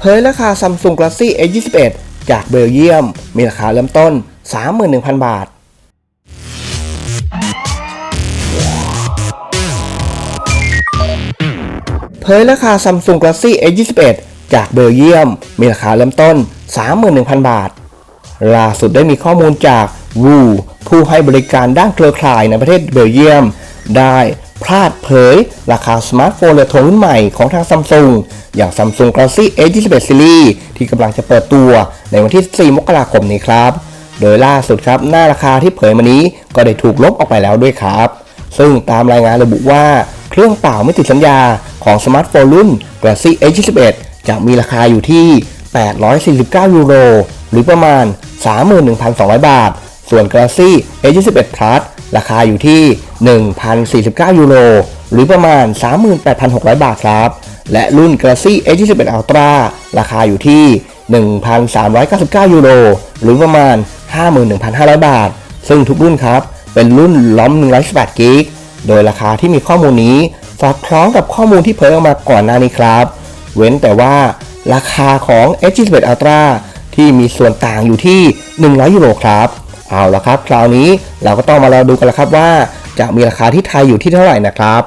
เผยราคา Samsung Galaxy A21 จากเบลเยียม มีราคาเริ่มต้น 31,000 บาท เผยราคา Samsung Galaxy A21 จากเบลเยียม มีราคาเริ่มต้น 31,000 บาท ล่าสุดได้มีข้อมูลจาก Woo ผู้ให้บริการด้านเครือข่ายในประเทศเบลเยียม ได้ พลาดเผย ราคาสมาร์ทโฟนเรือธงรุ่นใหม่ของทางซัมซุงอย่าง Samsung Galaxy A21 Series ที่กำลังจะเปิดตัวในวันที่ 4 มกราคมนี้ครับ โดยล่าสุดครับ หน้าราคาที่เผยมานี้ก็ได้ถูกลบออกไปแล้วด้วยครับ ซึ่งตามรายงานระบุว่า เครื่องเปล่าไม่ติดสัญญาของสมาร์ทโฟนรุ่น Galaxy A21 จะมีราคาอยู่ที่ 849 ยูโร หรือประมาณ 31,200 บาท ส่วน Galaxy A21 Plus ราคาอยู่ที่ 1,049 ยูโร หรือประมาณ 38,600 บาทครับ และรุ่น Galaxy A21 Ultra ราคาอยู่ที่ 1,399 ยูโร หรือประมาณ 51,500 บาท ซึ่งทุกรุ่นครับ เป็นรุ่นล้อม128กิก โดยราคาที่มีข้อมูลนี้สอดคล้องกับข้อมูลที่เผยออกมาก่อนหน้านี้ครับ เว้นแต่ว่าราคาของ A21 Ultra ที่มีส่วนต่างอยู่ที่ 100 ยูโรครับ เอาละครับ คราวนี้เราก็ต้องมาเราดูกันละครับว่า จะมีราคาที่ไทยอยู่ที่เท่าไหร่นะครับ